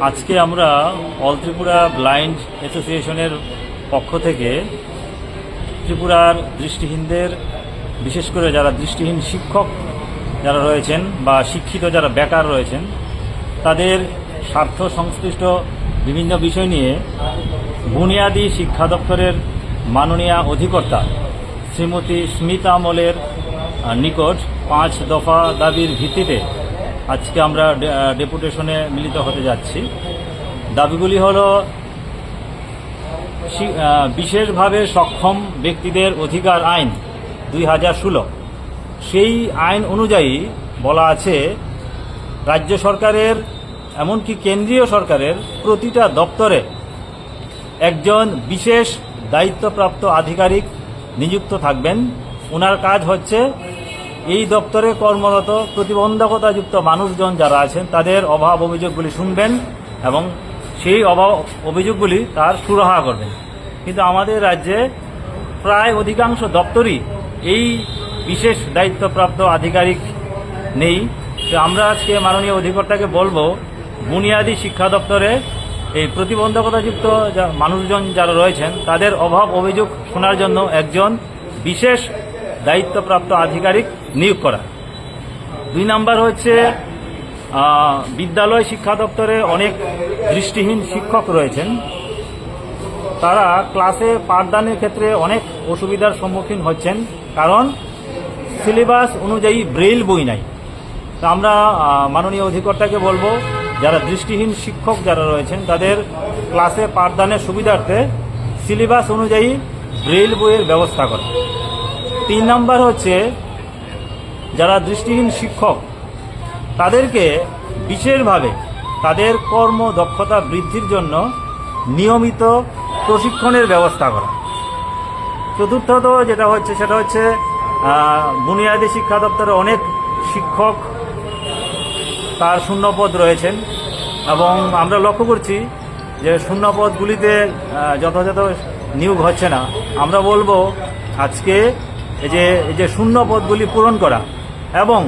আজকে আমরা all Tripura blind অ্যাসোসিয়েশনের পক্ষ থেকে ত্রিপুরার দৃষ্টিহীনদের বিশেষ করে যারা দৃষ্টিহীন শিক্ষক যারা রয়েছেন বা শিক্ষিত যারা বেকার রয়েছেন তাদের স্বার্থ সংশ্লিষ্ট বিভিন্ন বিষয় নিয়ে বুনিয়াদী শিক্ষা দপ্তরের মাননীয় অধিকর্তা শ্রীমতী স্মিতা আমলের আহ, নিকট পাঁচ দফা দাবির ভিত্তিতে আজকে আমরা ডেপুটেশনে মিলিত হতে যাচ্ছি। দাবিগুলি হলো বিশেষভাবে সক্ষম ব্যক্তিদের অধিকার আইন দুই হাজার ষোলো। সেই আইন অনুযায়ী বলা আছে, রাজ্য সরকারের এমনকি কেন্দ্রীয় সরকারের প্রতিটা দপ্তরে একজন বিশেষ দায়িত্বপ্রাপ্ত আধিকারিক নিযুক্ত থাকবেন। ওনার কাজ হচ্ছে এই দপ্তরে কর্মরত প্রতিবন্ধকতাযুক্ত মানুষজন যারা আছেন, তাদের অভাব অভিযোগগুলি শুনবেন এবং সেই অভাব অভিযোগগুলি তার সুরাহা করবেন। কিন্তু আমাদের রাজ্যে প্রায় অধিকাংশ দপ্তরই এই বিশেষ দায়িত্বপ্রাপ্ত আধিকারিক নেই। তো আমরা আজকে মাননীয় অধিকর্তাকে বলব, বুনিয়াদী শিক্ষা দপ্তরে এই প্রতিবন্ধকতাযুক্ত মানুষজন যারা রয়েছেন, তাদের অভাব অভিযোগ শোনার জন্য একজন বিশেষ দায়িত্বপ্রাপ্ত আধিকারিক নিয়োগ করা। দুই নাম্বার হচ্ছে বিদ্যালয় শিক্ষা দপ্তরে অনেক দৃষ্টিহীন শিক্ষক রয়েছেন। তারা ক্লাসে পাঠদানের ক্ষেত্রে অনেক অসুবিধার সম্মুখীন হচ্ছেন, কারণ সিলেবাস অনুযায়ী ব্রেইল বই নাই। তো আমরা মাননীয় অধিকর্তাকে বলব, যারা দৃষ্টিহীন শিক্ষক যারা রয়েছেন, তাদের ক্লাসে পাঠদানের সুবিধার্থে সিলেবাস অনুযায়ী ব্রেইল বইয়ের ব্যবস্থা করা। তিন নাম্বার হচ্ছে যারা দৃষ্টিহীন শিক্ষক, তাদেরকে বিশেষভাবে তাদের কর্ম দক্ষতা বৃদ্ধির জন্য নিয়মিত প্রশিক্ষণের ব্যবস্থা করা। চতুর্থত যেটা হচ্ছে, সেটা হচ্ছে বুনিয়াদী শিক্ষা দপ্তরে অনেক শিক্ষক তার শূন্যপদ রয়েছেন এবং আমরা লক্ষ্য করছি যে শূন্যপদগুলিতে যথাযথ নিয়োগ হচ্ছে না। আমরা বলব, আজকে এই যে এই যে শূন্য পদগুলি পূরণ করা এবং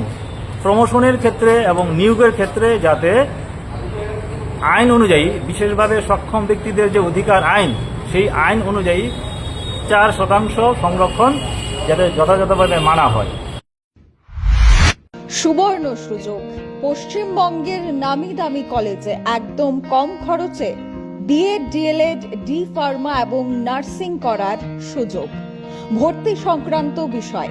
প্রমোশনের ক্ষেত্রে এবং নিয়োগের ক্ষেত্রে যাতে আইন অনুযায়ী, বিশেষভাবে সক্ষম ব্যক্তিদের যে অধিকার আইন, সেই আইন অনুযায়ী চার শতাংশ সংরক্ষণ যাতে যথাযথভাবে মানা হয়। সুবর্ণ সুযোগ। পশ্চিমবঙ্গের নামি দামি কলেজে একদম কম খরচে বিএড ডিএলএড ডি ফার্মা এবং নার্সিং করার সুযোগ। ভর্তি সংক্রান্ত বিষয়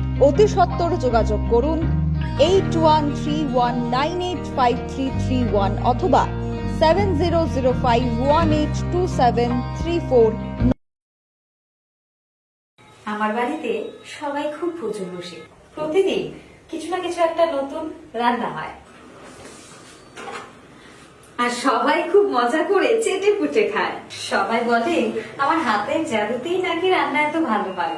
অতি সত্বর যোগাযোগ করুন eight one three one nine eight five three three one অথবা seven zero zero five one eight two seven three four আমার বাড়িতে সবাই খুব প্রচুর বসে। প্রতিদিন কিছু না কিছু একটা নতুন রান্না হয়। আর সবাই খুব মজা করে চেটে পুটে খায়। সবাই বলে, আমার হাতের জাদুতেই নাকি রান্না এত ভালো পারে